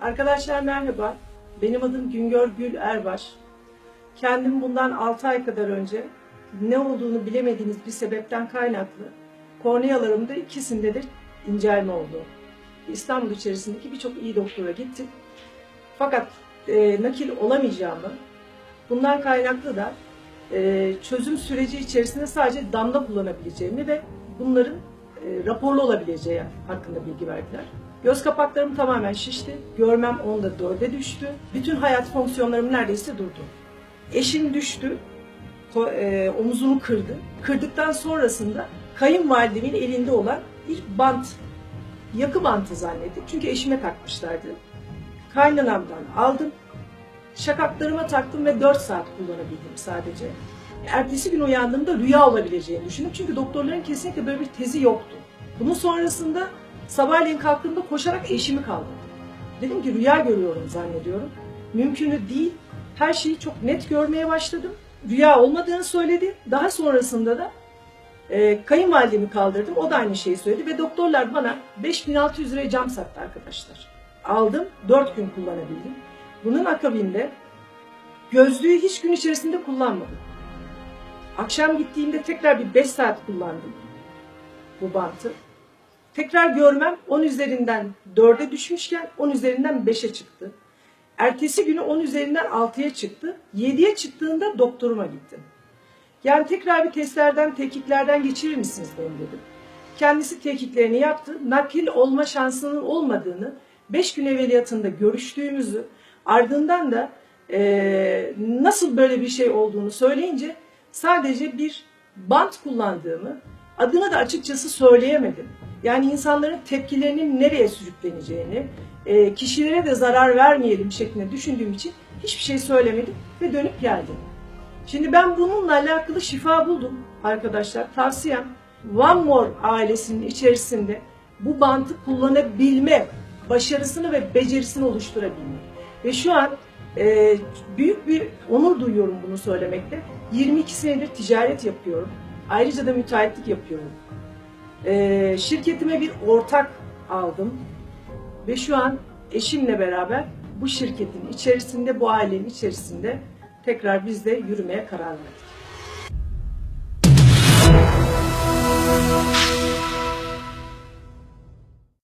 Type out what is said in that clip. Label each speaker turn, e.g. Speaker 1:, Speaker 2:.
Speaker 1: Arkadaşlar merhaba. Benim adım Güngör Gül Erbaş. Kendim bundan 6 ay kadar önce ne olduğunu bilemediğiniz bir sebepten kaynaklı kornealarımda ikisinde de incelme oldu. İstanbul içerisindeki birçok iyi doktora gittim. Fakat e, nakil olamayacağımı, bundan kaynaklı da e, çözüm süreci içerisinde sadece damla kullanabileceğimi ve bunların raporlu olabileceği hakkında bilgi verdiler. Göz kapaklarım tamamen şişti. Görmem onda dörde düştü. Bütün hayat fonksiyonlarım neredeyse durdu. Eşim düştü. e, omuzunu kırdı. Kırdıktan sonrasında kayınvalidemin elinde olan bir bant, yakı bantı zannettik. Çünkü eşime takmışlardı. Kaynanamdan aldım. Şakaklarıma taktım ve 4 saat kullanabildim sadece. Ertesi gün uyandığımda rüya olabileceğini düşündüm. Çünkü doktorların kesinlikle böyle bir tezi yoktu. Bunun sonrasında sabahleyin kalktığımda koşarak eşimi kaldırdım. Dedim ki rüya görüyorum zannediyorum. Mümkünü değil. Her şeyi çok net görmeye başladım. Rüya olmadığını söyledi. Daha sonrasında da e, kayınvalidemi kaldırdım. O da aynı şeyi söyledi ve doktorlar bana 5600 liraya cam sattı arkadaşlar. Aldım. 4 gün kullanabildim. Bunun akabinde gözlüğü hiç gün içerisinde kullanmadım. Akşam gittiğimde tekrar bir 5 saat kullandım bu bantı. Tekrar görmem 10 üzerinden 4'e düşmüşken 10 üzerinden 5'e çıktı. Ertesi günü 10 üzerinden 6'ya çıktı. 7'ye çıktığında doktoruma gittim. Yani tekrar bir testlerden, tetkiklerden geçirir misiniz benim dedim. Kendisi tetkiklerini yaptı. Nakil olma şansının olmadığını, 5 gün evveliyatında görüştüğümüzü, ardından da eee, nasıl böyle bir şey olduğunu söyleyince sadece bir bant kullandığımı, adını da açıkçası söyleyemedim. Yani insanların tepkilerinin nereye sürükleneceğini, eee, kişilere de zarar vermeyelim şeklinde düşündüğüm için hiçbir şey söylemedim ve dönüp geldim. Şimdi ben bununla alakalı şifa buldum arkadaşlar. Tavsiyem One More ailesinin içerisinde bu bantı kullanabilme başarısını ve becerisini oluşturabilmek. Ve şu an e, büyük bir onur duyuyorum bunu söylemekte. 22 senedir ticaret yapıyorum. Ayrıca da müteahhitlik yapıyorum. E, şirketime bir ortak aldım. Ve şu an eşimle beraber bu şirketin içerisinde, bu ailenin içerisinde tekrar biz de yürümeye karar verdik.